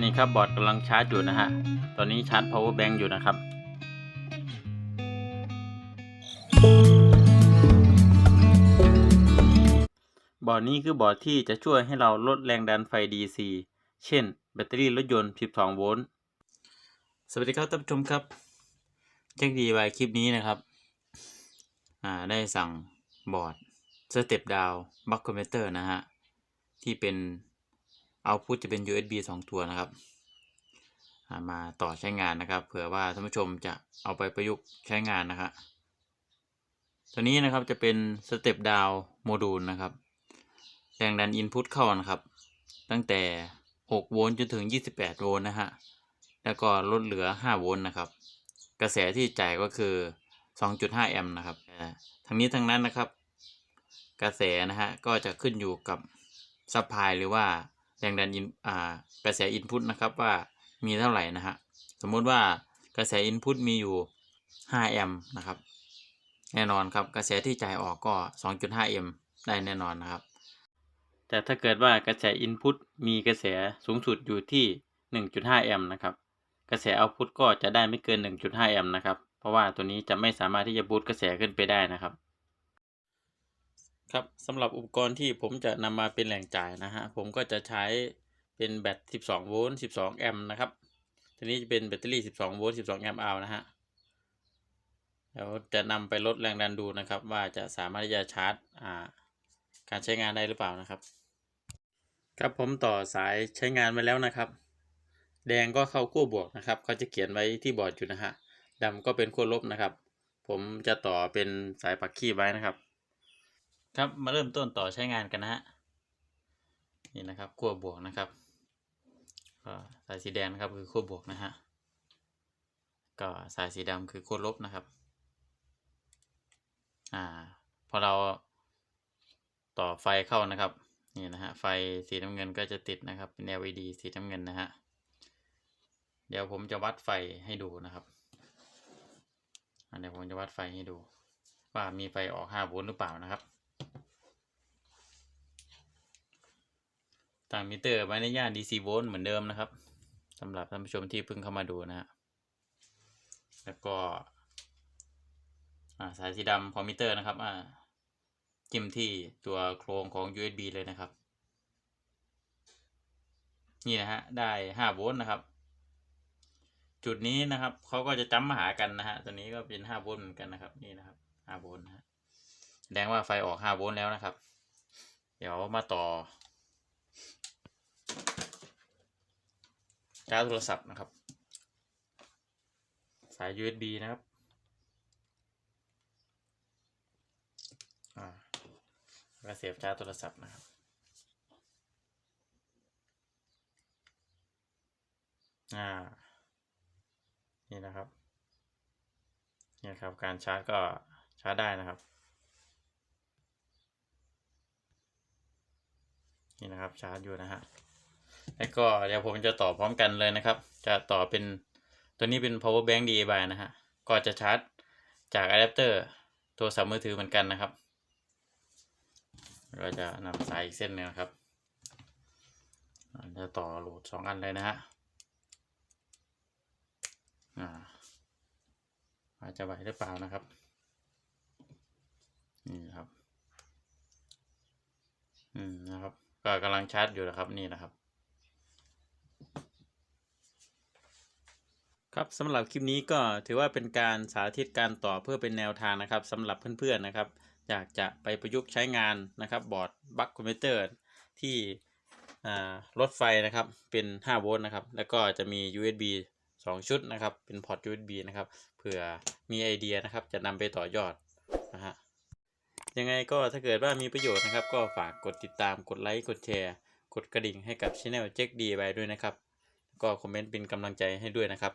นี่ครับบอร์ดกำลังชาร์จอยู่นะฮะ ตอนนี้ชาร์จ power bank อยู่นะครับ บอร์ดนี้คือบอร์ดที่จะช่วยให้เราลดแรงดันไฟ DC เช่น แบตเตอรี่รถยนต์ 12 โวลต์ สวัสดีครับท่านผู้ชมครับเช็คดีไว้คลิปนี้นะครับ อ่า ได้สั่งบอร์ดสเต็ปดาวบัคคอมเพเตอร์นะฮะ ที่เป็น เอาพุทจะเป็น USB 2 ตัวนะครับามาต่อใช้งานนะครับ เผื่อว่าท่านผู้ชมจะเอาไปประยุกต์ใช้งานนะครับตัวนี้นะครับจะเป็นสเต็ปดาวโมดูลนะครับแรงดันอินพุตเข้านะครับ ตั้งแต่ 6 โวลต์จนถึง 28 โวลต์นะฮะ แล้วก็ลดเหลือ 5 โวลต์นะครับ กระแสที่จ่ายก็คือ 2.5 แอมป์นะครับ ทั้งนี้ทั้งนั้นนะครับ กระแสนะฮะก็จะขึ้นอยู่กับซัพพลายหรือว่า แรงดันอินอ่ากระแสอินพุตนะครับว่ามีเท่าไหร่นะฮะสมมุติว่ากระแสอินพุตมีอยู่ 5 แอมป์นะครับ แน่นอนครับกระแสที่จ่ายออกก็ 2.5 แอมป์ได้แน่นอนนะครับ แต่ถ้าเกิดว่ากระแสอินพุตมีกระแสสูงสุดอยู่ที่ 1.5 แอมป์นะครับกระแสเอาพุตก็จะได้ไม่เกิน 1.5 แอมป์นะครับ เพราะว่าตัวนี้จะไม่สามารถที่จะบูตกระแสขึ้นไปได้นะครับ ครับสำหรับอุปกรณ์ที่ผมจะนำมาเป็นแหล่งจ่ายนะฮะผมก็จะใช้เป็นแบต 12 โวลต์ 12 แอมป์นะครับทีนี้จะเป็นแบตเตอรี่ 12 โวลต์ 12 แอมป์เอานะฮะเดี๋ยวจะนำไปลดแรงดันดูนะครับ ว่าจะสามารถที่จะชาร์จการใช้งานได้หรือเปล่านะครับ ครับผมต่อสายใช้งานไว้แล้วนะครับ แดงก็เข้าขั้วบวกนะครับเขาจะเขียนไว้ที่บอร์ดอยู่นะฮะดำก็เป็นขั้วลบนะครับ ผมจะต่อเป็นสายปักขี้ไว้นะครับ ครับมาเริ่มต้นต่อใช้งานกันนะฮะนี่นะครับขั้วบวกนะครับก็สายสีแดงนะครับคือขั้วบวกนะฮะก็สายสีดำคือขั้วลบนะครับอ่าพอเราต่อไฟเข้านะครับนี่นะฮะไฟสีน้ำเงินก็จะติดนะครับเป็น LED สีน้ำเงินนะฮะเดี๋ยวผมจะวัดไฟให้ดูนะครับเดี๋ยวผมจะวัดไฟให้ดู ว่ามีไฟออก5โวลต์หรือเปล่านะครับ ตางมิเตอร์ไว้ในย่าน DC โวลต์เหมือนเดิมนะครับสำหรับท่านผู้ชมที่เพิ่งเข้ามาดูนะฮะแล้วก็สายสีดำคองมิเตอร์นะครับอ่าจิ้มที่ตัวโครงของ USB เลยนะครับ นี่นะฮะได้ห้าโวลต์นะครับ จุดนี้นะครับเขาก็จะจำมาหากันนะฮะตัวนี้ก็เป็นห้าโวลต์เหมือนกันนะครับ นี่นะครับห้าโวลต์นะฮะแสดงว่าไฟออกห้าโวลต์แล้วนะครับ เดี๋ยวมาต่อ ชาร์จโทรศัพท์นะครับ สาย USB นะครับอ่าแล้วเสียบชาร์จโทรศัพท์นะครับอ่านี่นะครับนี่ครับการชาร์จก็ชาร์จได้นะครับ นี่นะครับชาร์จอยู่นะฮะ แล้วก็เดี๋ยวผมจะต่อพร้อมกันเลยนะครับ จะต่อเป็นตัวนี้เป็น power bank DAY นะฮะ ก็จะชาร์จจากอะแดปเตอร์โทรศัพท์มือถือเหมือนกันนะครับ เราจะนำสายอีกเส้นหนึงนะครับ จะต่อโหลดสองอันเลยนะฮะอ่าอาจจะไหวหรือเปล่านะครับ นี่ครับ อืมนะครับ ก็กำลังชาร์จอยู่นะครับ นี่นะครับ ครับสำหรับคลิปนี้ก็ถือว่าเป็นการสาธิตการต่อเพื่อเป็นแนวทางนะครับสำหรับเพื่อนๆนะครับ อยากจะไปประยุกต์ใช้งานนะครับ บอร์ดบัคคอมพิวเตอร์ที่อ่ารถไฟนะครับเป็น5โวลต์นะครับแล้วก็จะมี USB 2 ชุดนะครับ เป็นพอร์ต USB นะครับเผื่อมีไอเดียนะครับ จะนำไปต่อยอดนะฮะยังไงก็ถ้าเกิดว่ามีประโยชน์นะครับ ก็ฝากกดติดตามกดไลค์กดแชร์ กดกระดิ่งให้กับช่องเจ็คดีไปด้วยนะครับ ก็คอมเมนต์เป็นกำลังใจให้ด้วยนะครับ